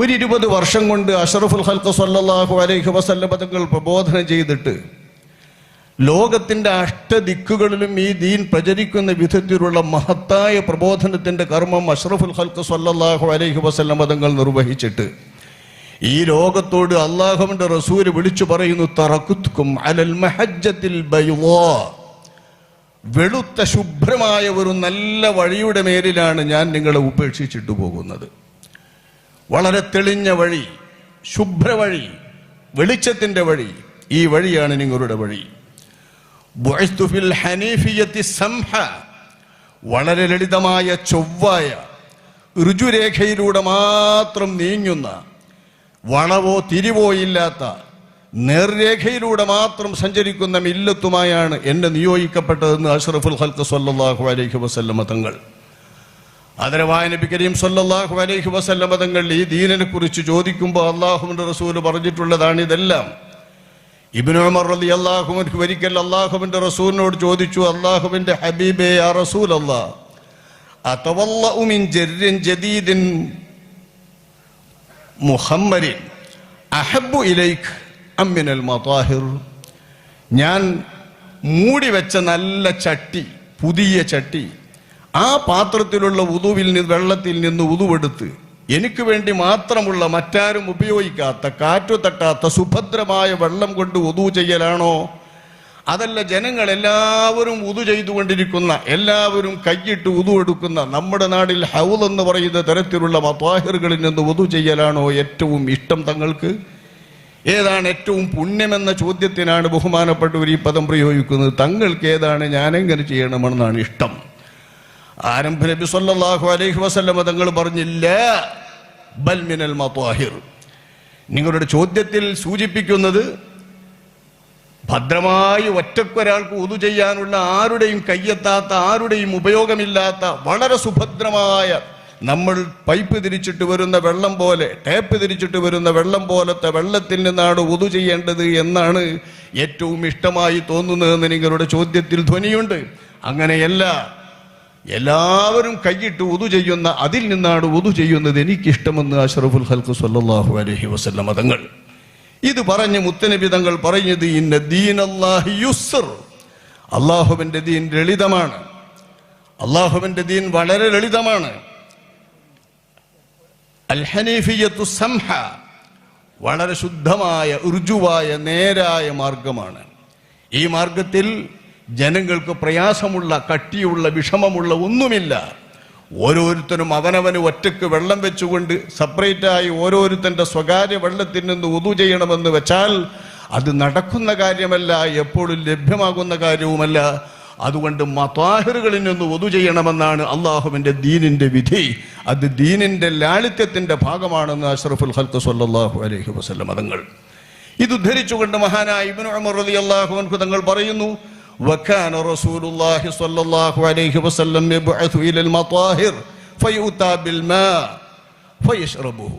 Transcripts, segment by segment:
ഒരു ഇരുപത് വർഷം കൊണ്ട് അഷറഫുൽ ഹൽക്ക് സല്ലാഹു അലൈഹി വസല്ലമ തങ്ങൾ പ്രബോധനം ചെയ്തിട്ട് ലോകത്തിന്റെ അഷ്ടദിക്കുകളിലും ഈ ദീൻ പ്രചരിക്കുന്ന വിധത്തിലുള്ള മഹത്തായ പ്രബോധനത്തിന്റെ കർമ്മം അഷ്റഫുൽ ഹൽക്ക് സല്ലാഹു അലൈഹി വസല്ലമ തങ്ങൾ നിർവഹിച്ചിട്ട് ഈ ലോകത്തോട് അള്ളാഹുവിന്റെ റസൂര് വിളിച്ചു പറയുന്നു തറക്കുത്തുക്കും അലൽ മഹജ്ജത്തിൽ വെളുത്ത ശുഭ്രമായ ഒരു നല്ല വഴിയുടെ മേലിലാണ് ഞാൻ നിങ്ങളെ ഉപേക്ഷിച്ചിട്ട് പോകുന്നത്. വളരെ തെളിഞ്ഞ വഴി ശുഭ്ര വഴി വെളിച്ചത്തിന്റെ വഴി ഈ വഴിയാണ് നിങ്ങളുടെ വഴി. വളരെ ലളിതമായ ചൊവ്വായ ഋജുരേഖയിലൂടെ മാത്രം നീങ്ങുന്ന വളവോ തിരിവോ ഇല്ലാത്ത നേർരേഖയിലൂടെ മാത്രം സഞ്ചരിക്കുന്ന മില്ലത്തുമായാണ് എന്നെ നിയോഗിക്കപ്പെട്ടതെന്ന് അഷ്റഫുൽ ഹൽക്ക് സല്ലല്ലാഹു അലൈഹി വസല്ലമ തങ്ങൾ. ആദരവായ നബി കരീം സല്ലാഹു അലൈഹി വസല്ലമ തങ്ങൾ ഈ ദീനിനെ കുറിച്ച് ചോദിക്കുമ്പോൾ അള്ളാഹുവിന്റെ റസൂൽ പറഞ്ഞിട്ടുള്ളതാണ് ഇതെല്ലാം. ഇബ്നു ഉമർ അള്ളാഹു അള്ളാഹുവിന് ഒരിക്കൽ അള്ളാഹുവിന്റെ റസൂലിനോട് ചോദിച്ചു അള്ളാഹുവിന്റെ ഹബീബേ ആ റസൂൽ മുഹമ്മരിൻ അഹബ്ബു ഇലൈക് അമ്മിനൽ മതാഹിർ. ഞാൻ മൂടി വെച്ച നല്ല ചട്ടി പുതിയ ചട്ടി ആ പാത്രത്തിലുള്ള ഉതുവിൽ നിന്ന് വെള്ളത്തിൽ നിന്ന് ഉതുവെടുത്ത് എനിക്ക് വേണ്ടി മാത്രമുള്ള മറ്റാരും ഉപയോഗിക്കാത്ത കാറ്റു തട്ടാത്ത സുഭദ്രമായ വെള്ളം കൊണ്ട് ഉതു ചെയ്യലാണോ? അതല്ല ജനങ്ങൾ എല്ലാവരും ഉതു ചെയ്തുകൊണ്ടിരിക്കുന്ന എല്ലാവരും കൈയിട്ട് ഉതു എടുക്കുന്ന നമ്മുടെ നാടിൽ ഹൗൽ എന്ന് പറയുന്ന തരത്തിലുള്ള മത്വാഹിറുകളിൽ നിന്ന് ഉതു ചെയ്യലാണോ ഏറ്റവും ഇഷ്ടം തങ്ങൾക്ക്? ഏതാണ് ഏറ്റവും പുണ്യമെന്ന ചോദ്യത്തിനാണ് ബഹുമാനപ്പെട്ടവർ ഈ പദം പ്രയോഗിക്കുന്നത്. തങ്ങൾക്ക് ഏതാണ് ഞാനെങ്ങനെ ചെയ്യണമെന്നാണ് ഇഷ്ടം. ആരംഭ നബി സല്ലല്ലാഹു അലൈഹി വസല്ലമ തങ്ങൾ പറഞ്ഞില്ല ബൽ മിനൽ മത്വാഹിർ നിങ്ങളുടെ ചോദ്യത്തിൽ സൂചിപ്പിക്കുന്നത് ഭദ്രമായി ഒറ്റക്കൊരാൾക്ക് ഉതു ചെയ്യാനുള്ള ആരുടെയും കയ്യെത്താത്ത ആരുടെയും ഉപയോഗമില്ലാത്ത വളരെ സുഭദ്രമായ നമ്മൾ പൈപ്പ് തിരിച്ചിട്ട് വരുന്ന വെള്ളം പോലെ ടേപ്പ് തിരിച്ചിട്ട് വരുന്ന വെള്ളം പോലത്തെ വെള്ളത്തിൽ നിന്നാണ് ഉതു ചെയ്യേണ്ടത് എന്നാണ് ഏറ്റവും ഇഷ്ടമായി തോന്നുന്നതെന്ന് നിങ്ങളുടെ ചോദ്യത്തിൽ ധ്വനിയുണ്ട്. അങ്ങനെയല്ല എല്ലാവരും കൈയിട്ട് ഉതു ചെയ്യുന്ന അതിൽ നിന്നാണ് ഉതു ചെയ്യുന്നത് എനിക്കിഷ്ടമെന്ന് അഷറഫുൽ ഹൽക്ക് സല്ലാഹു അലഹി വസ്ല്ല മതങ്ങൾ. ഇത് പറഞ്ഞ് മുത്തനബി തങ്ങൾ പറഞ്ഞത് ഇന്ന ദീൻ അല്ലാഹി യുസ്ർ. അള്ളാഹുവിന്റെ ദീൻ ലളിതമാണ്. അള്ളാഹുവിന്റെ ദീൻ വളരെ ലളിതമാണ്. സംഹ വളരെ ശുദ്ധമായ ഋജുവായ നേരായ മാർഗമാണ്. ഈ മാർഗത്തിൽ ജനങ്ങൾക്ക് പ്രയാസമുള്ള കട്ടിയുള്ള വിഷമമുള്ള ഒന്നുമില്ല. ഓരോരുത്തരും അവനവന് ഒറ്റയ്ക്ക് വെള്ളം വെച്ചുകൊണ്ട് സെപ്പറേറ്റായി ഓരോരുത്തന്റെ സ്വകാര്യ വെള്ളത്തിൽ നിന്ന് ഒതു ചെയ്യണമെന്ന് വെച്ചാൽ അത് നടക്കുന്ന കാര്യമല്ല എപ്പോഴും ലഭ്യമാകുന്ന കാര്യവുമല്ല. അതുകൊണ്ട് മതാഹിറുകളിൽ നിന്ന് ഒതു ചെയ്യണമെന്നാണ് അള്ളാഹുവിന്റെ ദീനിന്റെ വിധി. അത് ദീനിന്റെ ലാളിത്യത്തിന്റെ ഭാഗമാണെന്ന് അഷ്റഫുൽ ഹൽക്ക് സല്ലല്ലാഹു അലഹി വസ്ലം മതങ്ങൾ. ഇത് ഉദ്ധരിച്ചുകൊണ്ട് മഹാനായ ഇബ്നു ഉമർ റളിയല്ലാഹു അൻഹു തങ്ങൾ പറയുന്നു وكان رسول الله صلى الله عليه وسلم يبعث إلى المطاهر فيؤتى بالماء فيشربه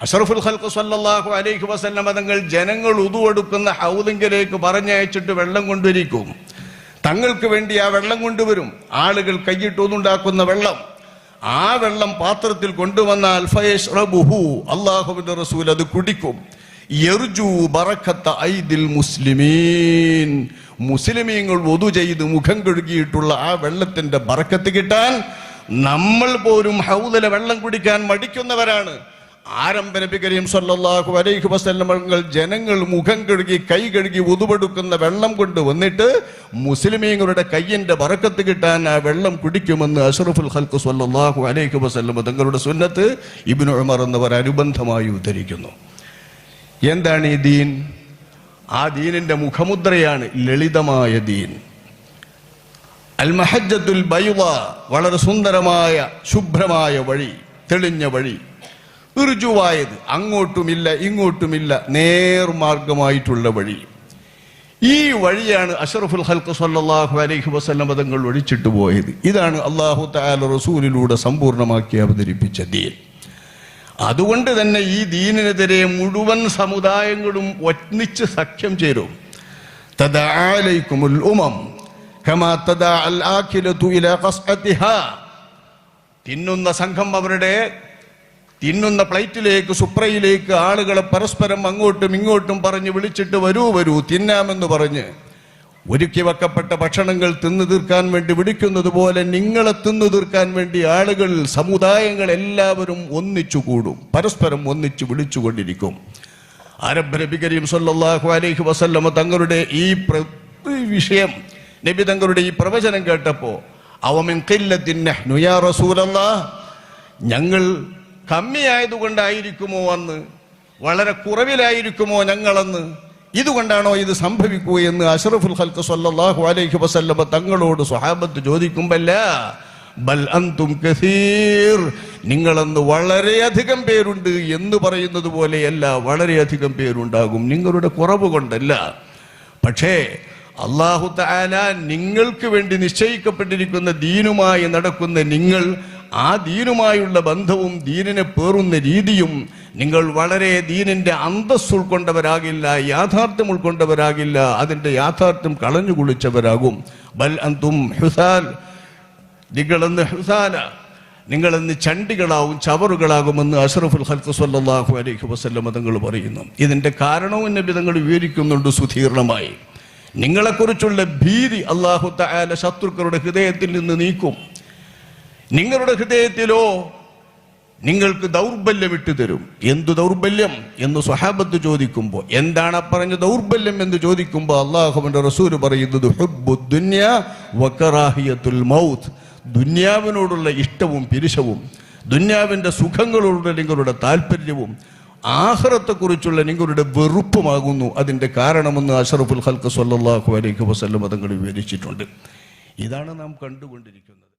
അഷറഫുൽ ഖൽക്ക് സല്ലല്ലാഹു അലൈഹി വസല്ലം തങ്ങൾ ജനങ്ങൾ ഉതുവെടുക്കുന്ന ഹൗദിങ്കിലേക്ക് പറഞ്ഞയച്ചിട്ട് വെള്ളം കൊണ്ടുവരിക്കും തങ്ങൾക്ക് വേണ്ടി ആ വെള്ളം കൊണ്ടുവരും ആളുകൾ കൈയിട്ട് ഒന്നുണ്ടാക്കുന്ന വെള്ളം ആ വെള്ളം പാത്രത്തിൽ കൊണ്ടുവന്നാൽ ഫയഷ്റബുഹു അള്ളാഹുവിന്റെ റസൂൽ അത് കുടിക്കും യർജു ബറക്കത്ത ഐദിൽ മുസ്ലിമീൻ. മുസ്ലിമീങ്ങൾ ഒതു ചെയ്ത് മുഖം കഴുകിയിട്ടുള്ള ആ വെള്ളത്തിന്റെ ബറക്കത്ത് കിട്ടാൻ നമ്മൾ പോലും ഹൗദല വെള്ളം കുടിക്കാൻ മടിക്കുന്നവരാണ്. ആരംഭ നബി കരീം സല്ലല്ലാഹു അലൈഹി വസല്ലമകൾ ജനങ്ങൾ മുഖം കഴുകി കൈ കഴുകി ഉതുപെടുക്കുന്ന വെള്ളം കൊണ്ട് വന്നിട്ട് മുസ്ലിമീങ്ങളുടെ കയ്യന്റെ ബറക്കത്ത് കിട്ടാൻ ആ വെള്ളം കുടിക്കുമെന്ന് അഷറഫുൽ ഹൽക്ക് സല്ലാഹു അലൈഹി വസല്ലമ തങ്ങളുടെ സുന്നത്ത് ഇബ്നു ഉമർ എന്നവർ അനുബന്ധമായി ഉദ്ധരിക്കുന്നു. എന്താണ് ഈ ദീൻ? ആ ദീനിന്റെ മുഖമുദ്രയാണ് ലളിതമായ ദീൻ. അൽ മഹജത്തുൽ ബൈള വളരെ സുന്ദരമായ ശുഭ്രമായ വഴി തെളിഞ്ഞ വഴി. ഋജുവായത് അങ്ങോട്ടുമില്ല ഇങ്ങോട്ടുമില്ല നേർമാർഗമായിട്ടുള്ള വഴി. ഈ വഴിയാണ് അഷറഫുൽ ഹൽക്ക് സല്ലല്ലാഹു അലൈഹി വസ്ലം തങ്ങൾ ഒഴിച്ചിട്ട് പോയത്. ഇതാണ് അള്ളാഹു താല റസൂലിലൂടെ സമ്പൂർണമാക്കി അവതരിപ്പിച്ച ദീൻ. അതുകൊണ്ട് തന്നെ ഈ ദീനിനെതിരെ മുഴുവൻ സമുദായങ്ങളും ഒന്നിച്ച് സഖ്യം ചേരും. ഇലാ ഖസ്അതിഹാ തിന്നുന്ന സംഘം അവരുടെ തിന്നുന്ന പ്ലേറ്റിലേക്ക് സുപ്രയിലേക്ക് ആളുകളെ പരസ്പരം അങ്ങോട്ടും ഇങ്ങോട്ടും പറഞ്ഞ് വിളിച്ചിട്ട് വരൂ വരൂ തിന്നാമെന്ന് പറഞ്ഞ് ഒരുക്കി വെക്കപ്പെട്ട ഭക്ഷണങ്ങൾ തിന്നു തീർക്കാൻ വേണ്ടി വിളിക്കുന്നത് പോലെ നിങ്ങളെ തിന്നു തീർക്കാൻ വേണ്ടി ആളുകൾ സമുദായങ്ങൾ എല്ലാവരും ഒന്നിച്ചു കൂടും. പരസ്പരം ഒന്നിച്ചു വിളിച്ചുകൊണ്ടിരിക്കും. അരബ് നബി കരീം സല്ലാഹു അലൈഹി വസല്ലമ തങ്ങളുടെ ഈ വിഷയം നബി തങ്ങളുടെ ഈ പ്രവചനം കേട്ടപ്പോ അവമിൻ ഖില്ലത്തിൻ നഹ്നു യാ ഞങ്ങൾ കമ്മിയായതുകൊണ്ടായിരിക്കുമോ അന്ന്? വളരെ കുറവിലായിരിക്കുമോ ഞങ്ങളന്ന്? ഇതുകൊണ്ടാണോ ഇത് സംഭവിക്കുക എന്ന് അഷറഫുൽ ഹൽക്ക് സല്ലാഹു അലൈഹി വസല്ലമ തങ്ങളോട് സ്വഹാബത്ത് ചോദിക്കുമ്പല്ല ബൽ അന്തും കസീർ. നിങ്ങളെന്ന് വളരെയധികം പേരുണ്ട് എന്ന് പറയുന്നത് പോലെയല്ല വളരെയധികം പേരുണ്ടാകും നിങ്ങളുടെ കുറവ് കൊണ്ടല്ല. പക്ഷേ അള്ളാഹു താല നിങ്ങൾക്ക് വേണ്ടി നിശ്ചയിക്കപ്പെട്ടിരിക്കുന്ന ദീനുമായി നടക്കുന്ന നിങ്ങൾ ആ ദീനുമായുള്ള ബന്ധവും ദീനിനെ പേറുന്ന രീതിയും നിങ്ങൾ വളരെ ദീനിന്റെ അന്തസ് ഉൾക്കൊണ്ടവരാകില്ല യാഥാർത്ഥ്യം ഉൾക്കൊണ്ടവരാകില്ല അതിന്റെ യാഥാർത്ഥ്യം കളഞ്ഞു കുളിച്ചവരാകും. ബൽ അന്തും ഹുസാൽ. നിങ്ങളെന്ന് ഹുസാല നിങ്ങളെന്ന് ചണ്ടികളാവും ചവറുകളാകുമെന്ന് അഷറഫുൽ ഹൽക്ക് സല്ലാഹു അലൈഹി വസല്ലം തങ്ങൾ പറയുന്നു. ഇതിന്റെ കാരണവും നബി തങ്ങൾ വിവരിക്കുന്നുണ്ട് സുധീർണമായി. നിങ്ങളെക്കുറിച്ചുള്ള ഭീതി അള്ളാഹു തആല ശത്രുക്കളുടെ ഹൃദയത്തിൽ നിന്ന് നീക്കും. നിങ്ങളുടെ ഹൃദയത്തിലോ നിങ്ങൾക്ക് ദൗർബല്യം ഇട്ടു തരും. എന്തു ദൗർബല്യം എന്ന് സ്വഹാബത്ത് ചോദിക്കുമ്പോൾ എന്താണ് പറഞ്ഞ ദൗർബല്യം എന്ന് ചോദിക്കുമ്പോൾ അള്ളാഹുവിന്റെ റസൂൽ പറയുന്നത് മൗത്ത്. ദുന്യാവിനോടുള്ള ഇഷ്ടവും പിരിശവും ദുന്യാവിന്റെ സുഖങ്ങളോടുള്ള നിങ്ങളുടെ താല്പര്യവും ആഹ്റത്തെക്കുറിച്ചുള്ള നിങ്ങളുടെ വെറുപ്പുമാകുന്നു. അതിന്റെ കാരണമെന്ന് അഷറഫുൽ ഹൽക്ക് സല്ലാഹു അലൈഹി വസല്ലം തങ്ങൾ വിവരിച്ചിട്ടുണ്ട് ഇതാണ് നാം കണ്ടുകൊണ്ടിരിക്കുന്നത്.